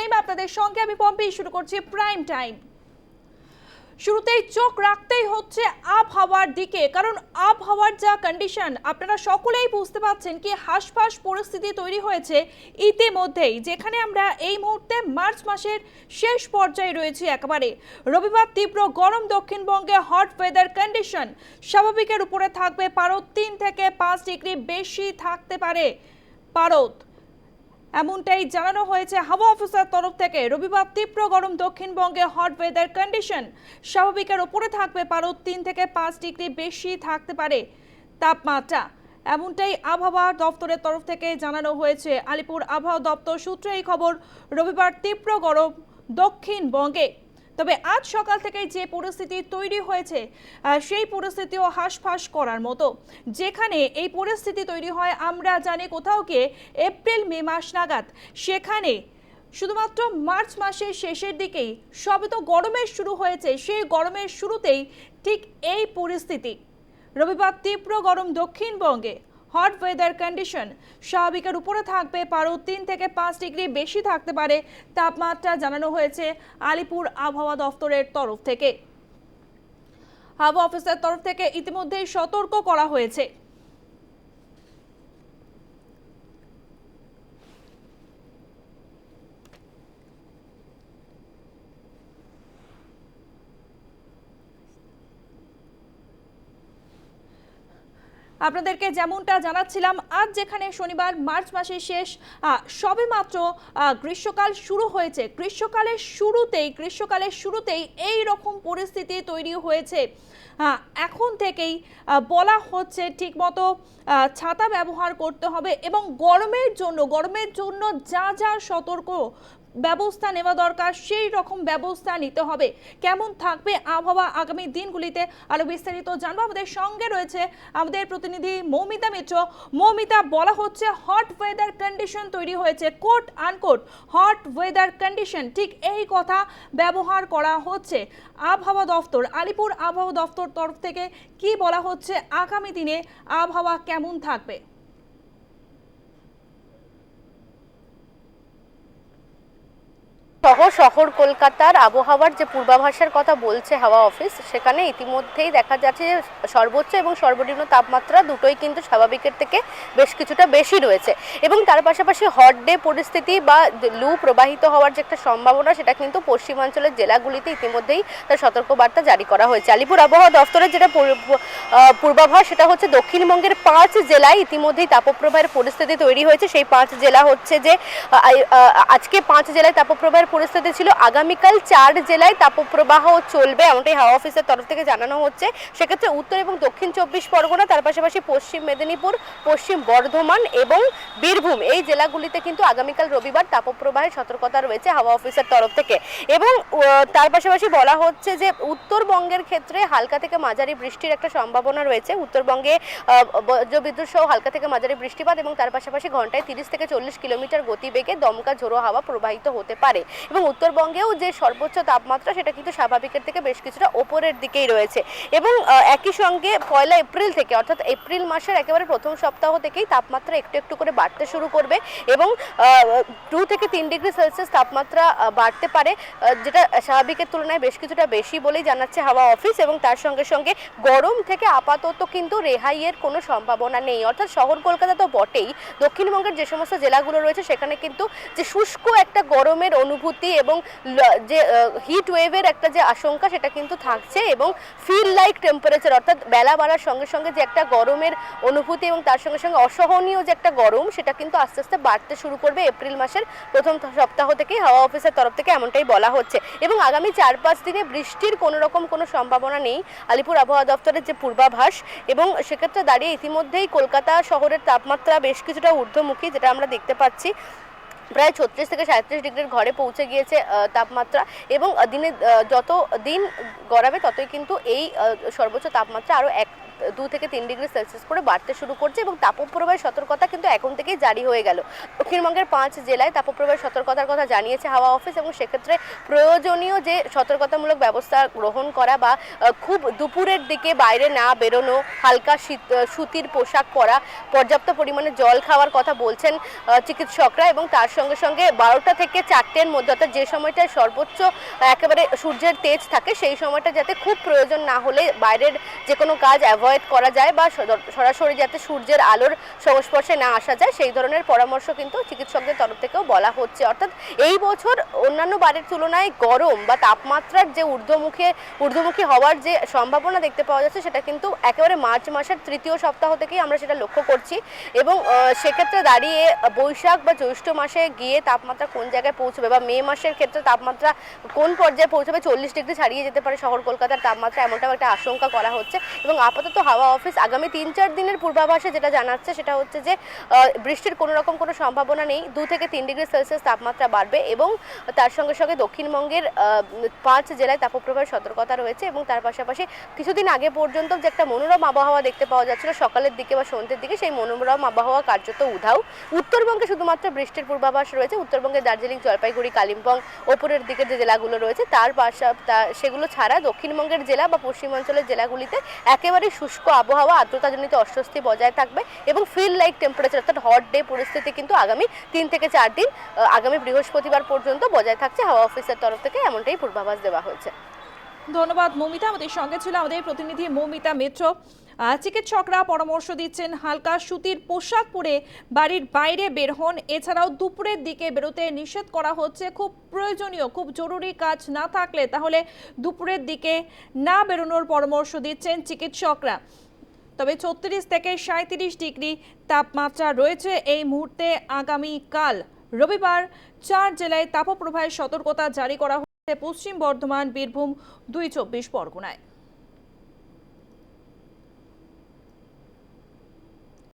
Time আপনাদের সঙ্গে আমি পম্পি, শুরু করছি প্রাইম টাইম শুরুতেই চোখ রাখতেই হচ্ছে আবহাওয়ার দিকে, কারণ আবহাওয়ার যা কন্ডিশন আপনারা সকলেই বুঝতে পারছেন কি হাসফাস পরিস্থিতি তৈরি হয়েছে ইতিমধ্যেই, যেখানে আমরা এই মুহূর্তে মার্চ মাসের শেষ পর্যায়ে রয়েছি একেবারে। রবিবার তীব্র গরম দক্ষিণবঙ্গে হট ওয়েদার কন্ডিশন স্বাভাবিকের উপরে থাকবে পারদ তিন থেকে পাঁচ ডিগ্রি বেশি থাকতে পারে পারদ। এমনটাই জানানো হয়েছে হাওয়া অফিসার তরফ থেকে। রবিবার তীব্র গরম দক্ষিণবঙ্গে হট ওয়েদার কন্ডিশন স্বাভাবিকের ওপরে থাকবে পারো তিন থেকে পাঁচ ডিগ্রি বেশি থাকতে পারে তাপমাত্রা। এমনটাই আবহাওয়া দপ্তরের তরফ থেকে জানানো হয়েছে। আলিপুর আবহাওয়া দপ্তর সূত্রে এই খবর, রবিবার তীব্র গরম দক্ষিণবঙ্গে। তবে আজ সকাল থেকে যে পরিস্থিতি তৈরি হয়েছে সেই পরিস্থিতিও হাঁসফাঁস করার মতো। যেখানে এই পরিস্থিতি তৈরি হয়, আমরা জানি কোথাও গিয়ে এপ্রিল, মে মাস নাগাদ। সেখানে শুধুমাত্র মার্চ মাসের শেষের দিকেই সবে তো গরমের শুরু হয়েছে, সেই গরমের শুরুতেই ঠিক এই পরিস্থিতি। রবিবার তীব্র গরম দক্ষিণবঙ্গে হট ওয়েদার কন্ডিশন স্বাভাবিকের উপরে থাকবে, পারো তিন থেকে পাঁচ ডিগ্রি বেশি থাকতে পারে। তাপমাত্রা জানানো হয়েছে আলিপুর আবহাওয়া দফতরের তরফ থেকে। হাওয়া অফিসের তরফ থেকে ইতিমধ্যেই সতর্ক করা হয়েছে। আপনাদেরকে যেমনটা জানাচ্ছিলাম আজ যেখানে শনিবার মার্চ মাসের শেষ আহ, সবেমাত্র আহ, গ্রীষ্মকাল শুরু হয়েছে। গ্রীষ্মকালের শুরুতেই গ্রীষ্মকালের শুরুতেই এই রকম পরিস্থিতি তৈরি হয়েছে। এখন থেকেই বলা হচ্ছে ঠিকমতো ছাতা ব্যবহার করতে হবে এবং গরমের জন্য গরমের জন্য যা যা সতর্ক ব্যবস্থা নেওয়া দরকার, সেই রকম ব্যবস্থা নিতে হবে। কেমন থাকবে আবহাওয়া আগামী দিনগুলিতে আরও বিস্তারিত জানব। আমাদের সঙ্গে রয়েছে আমাদের প্রতিনিধি মৌমিতা মিত্র। মৌমিতা, বলা হচ্ছে হট ওয়েদার কন্ডিশন তৈরি হয়েছে quote unquote hot weather condition ঠিক এই কথা ব্যবহার করা হচ্ছে। আবহাওয়া দফতর, আলিপুর আবহাওয়া দফতর তরফ থেকে কি বলা হচ্ছে? আগামী দিনে আবহাওয়া কেমন থাকবে? সহ শহর কলকাতার আবহাওয়ার যে পূর্বাভাসের কথা বলছে হাওয়া অফিস, সেখানে ইতিমধ্যেই দেখা যাচ্ছে যে সর্বোচ্চ এবং সর্বনিম্ন তাপমাত্রা দুটোই কিন্তু স্বাভাবিকের থেকে বেশ কিছুটা বেশি রয়েছে। এবং তার পাশাপাশি হট ডে পরিস্থিতি বা লু প্রবাহিত হওয়ার যে একটা সম্ভাবনা, সেটা কিন্তু পশ্চিমাঞ্চলের জেলাগুলিতে ইতিমধ্যেই তার সতর্কবার্তা জারি করা হয়েছে। আলিপুর আবহাওয়া দফতরের যেটা পূর্বাভাস, সেটা হচ্ছে দক্ষিণবঙ্গের পাঁচ জেলায় ইতিমধ্যেই তাপপ্রবাহের পরিস্থিতি তৈরি হয়েছে। সেই পাঁচ জেলা হচ্ছে যে আজকে পাঁচ জেলায় তাপপ্রবাহের পরিস্থিতি ছিল। আগামীকাল চার জেলায় তাপপ্রবাহ চলবে, এমনটাই হাওয়া অফিসের তরফ থেকে জানানো হচ্ছে। সেক্ষেত্রে উত্তর এবং দক্ষিণ চব্বিশ পরগনা, তার পাশাপাশি পশ্চিম মেদিনীপুর, পশ্চিম বর্ধমান এবং বীরভূম এই জেলাগুলিতে কিন্তু আগামীকাল রবিবার তাপপ্রবাহের সতর্কতা রয়েছে হাওয়া অফিসের তরফ থেকে। এবং তার পাশাপাশি বলা হচ্ছে যে উত্তরবঙ্গের ক্ষেত্রে হালকা থেকে মাঝারি বৃষ্টির একটা সম্ভাবনা রয়েছে। উত্তরবঙ্গে বজ্রবিদ্যুৎ সহ হালকা থেকে মাঝারি বৃষ্টিপাত এবং তার পাশাপাশি ঘন্টায় তিরিশ থেকে চল্লিশ কিলোমিটার গতিবেগে দমকা ঝোড়ো হাওয়া প্রবাহিত হতে পারে। এবং উত্তরবঙ্গেও যে সর্বোচ্চ তাপমাত্রা সেটা কিন্তু স্বাভাবিকের থেকে বেশ কিছুটা ওপরের দিকেই রয়েছে। এবং একই সঙ্গে পয়লা এপ্রিল থেকে অর্থাৎ এপ্রিল মাসের একেবারে প্রথম সপ্তাহ থেকেই তাপমাত্রা একটু একটু করে বাড়তে শুরু করবে এবং টু থেকে তিন ডিগ্রি সেলসিয়াস তাপমাত্রা বাড়তে পারে যেটা স্বাভাবিকের তুলনায় বেশ কিছুটা বেশি বলেই জানাচ্ছে হাওয়া অফিস এবং তার সঙ্গে সঙ্গে গরম থেকে আপাতত কিন্তু রেহাইয়ের কোনো সম্ভাবনা নেই। অর্থাৎ শহর কলকাতা তো বটেই, দক্ষিণবঙ্গের যে সমস্ত জেলাগুলো রয়েছে সেখানে কিন্তু যে শুষ্ক একটা গরমের অনুভূতি এবং ল- যে হিট ওয়েভের একটা যে আশঙ্কা সেটা কিন্তু থাকছে এবং ফিল লাইক টেম্পারেচার অর্থাৎ বেলা বাড়ার সঙ্গে সঙ্গে যে একটা গরমের অনুভূতি এবং তার সঙ্গে সঙ্গে অসহনীয় যে একটা গরম, সেটা কিন্তু আস্তে আস্তে বাড়তে শুরু করবে এপ্রিল মাসের প্রথম সপ্তাহ থেকেই। হাওয়া অফিসের তরফ থেকে এমনটাই বলা হচ্ছে। এবং আগামী চার পাঁচ দিনে বৃষ্টির কোনো রকম কোনো সম্ভাবনা নেই। আলিপুর আবহাওয়া দপ্তরের যে পূর্বাভাস এবং সেক্ষেত্রে দাঁড়িয়ে ইতিমধ্যেই কলকাতা শহরের তাপমাত্রা বেশ কিছুটা ঊর্ধ্বমুখী, যেটা আমরা দেখতে পাচ্ছি। প্রায় ছত্রিশ থেকে সাঁত্রিশ ডিগ্রির ঘরে পৌঁছে গিয়েছে তাপমাত্রা। এবং দিনে যত দিন গড়াবে, ততই কিন্তু এই সর্বোচ্চ তাপমাত্রা আরও এক দু থেকে তিন ডিগ্রি সেলসিয়াস করে বাড়তে শুরু করছে এবং তাপপ্রবাহের সতর্কতা কিন্তু এখন থেকেই জারি হয়ে গেল। দক্ষিণবঙ্গের পাঁচ জেলায় তাপপ্রবাহের সতর্কতার কথা জানিয়েছে হাওয়া অফিস এবং সেক্ষেত্রে প্রয়োজনীয় যে সতর্কতামূলক ব্যবস্থা গ্রহণ করা বা খুব দুপুরের দিকে বাইরে না বেরোনো, হালকা শীত সুতির পোশাক পরা, পর্যাপ্ত পরিমাণে জল খাওয়ার কথা বলছেন চিকিৎসকরা এবং তার সঙ্গে সঙ্গে বারোটা থেকে চারটের মধ্যে অর্থাৎ যে সময়টায় সর্বোচ্চ একেবারে সূর্যের তেজ থাকে সেই সময়টা যাতে খুব প্রয়োজন না হলে বাইরের যে কোনো কাজ অ্যাভয়েড করা যায় বা সরাসরি যাতে সূর্যের আলোর সংস্পর্শে না আসা যায়, সেই ধরনের পরামর্শ কিন্তু চিকিৎসকদের তরফ থেকেও বলা হচ্ছে। অর্থাৎ এই বছর অন্যান্য বারের তুলনায় গরম বা তাপমাত্রার যে ঊর্ধ্বমুখে, ঊর্ধ্বমুখী হওয়ার যে সম্ভাবনা দেখতে পাওয়া যাচ্ছে, সেটা কিন্তু একেবারে মার্চ মাসের তৃতীয় সপ্তাহ থেকেই আমরা সেটা লক্ষ্য করছি। এবং সেক্ষেত্রে দাঁড়িয়ে বৈশাখ বা জ্যৈষ্ঠ মাসে গিয়ে তাপমাত্রা কোন জায়গায় পৌঁছবে বা মে মাসের ক্ষেত্রে তাপমাত্রা কোন পর্যায়ে পৌঁছবে, চল্লিশ ডিগ্রি ছাড়িয়ে যেতে পারে শহর কলকাতার তাপমাত্রা, এমনটাও একটা আশঙ্কা করা হচ্ছে। এবং আপাতত হাওয়া অফিস আগামী তিন চার দিনের পূর্বাভাসে যেটা জানাচ্ছে সেটা হচ্ছে যে বৃষ্টির কোনো রকম কোনো সম্ভাবনা নেই। দু থেকে তিন ডিগ্রি সেলসিয়াস তাপমাত্রা বাড়বে এবং তার সঙ্গে সঙ্গে দক্ষিণবঙ্গের পাঁচ জেলায় তাপপ্রবাহের সতর্কতা রয়েছে এবং তার পাশাপাশি কিছুদিন আগে পর্যন্ত যে একটা মনোরম আবহাওয়া দেখতে পাওয়া যাচ্ছিল, সকালের দিকে বা সন্ধ্যের দিকে সেই মনোরম আবহাওয়া কার্যত উধাও। উত্তরবঙ্গে শুধুমাত্র বৃষ্টির পূর্বাভাস রয়েছে। উত্তরবঙ্গে দার্জিলিং, জলপাইগুড়ি, কালিম্পং, ওপরের দিকে যে জেলাগুলো রয়েছে, তার পাশা সেগুলো ছাড়া দক্ষিণবঙ্গের জেলা বা পশ্চিমাঞ্চলের জেলাগুলিতে একেবারে শুষ্ক আবহাওয়া আর্দ্রতাজনিত অস্বস্তি বজায় থাকবে এবং ফিল লাইক টেম্পারেচার অর্থাৎ হট ডে পরিস্থিতি কিন্তু আগামী তিন থেকে চার দিন আগামী বৃহস্পতিবার পর্যন্ত বজায় থাকছে। হাওয়া অফিসের তরফ থেকে এমনটাই পূর্বাভাস দেওয়া হয়েছে। ধন্যবাদ, মৌমিতা। আমাদের সঙ্গে ছিল আমাদের প্রতিনিধি মৌমিতা মিত্র। চিকিৎসকরা পরামর্শ দিচ্ছেন, হালকা সুতির পোশাক পরে বাড়ির বাইরে বের হন। এছাড়াও দুপুরের দিকে বেরোতে নিষেধ করা হচ্ছে। খুব প্রয়োজনীয়, খুব জরুরি কাজ না থাকলে তাহলে দুপুরের দিকে না বেরোনোর পরামর্শ দিচ্ছেন চিকিৎসকরা। তবে ছত্রিশ থেকে সাঁত্রিশ ডিগ্রি তাপমাত্রা রয়েছে এই মুহূর্তে। আগামীকাল রবিবার চার জেলায় তাপপ্রবাহের সতর্কতা জারি করা পশ্চিম বর্ধমান বীরভূম দুই চব্বিশ পরগনায়।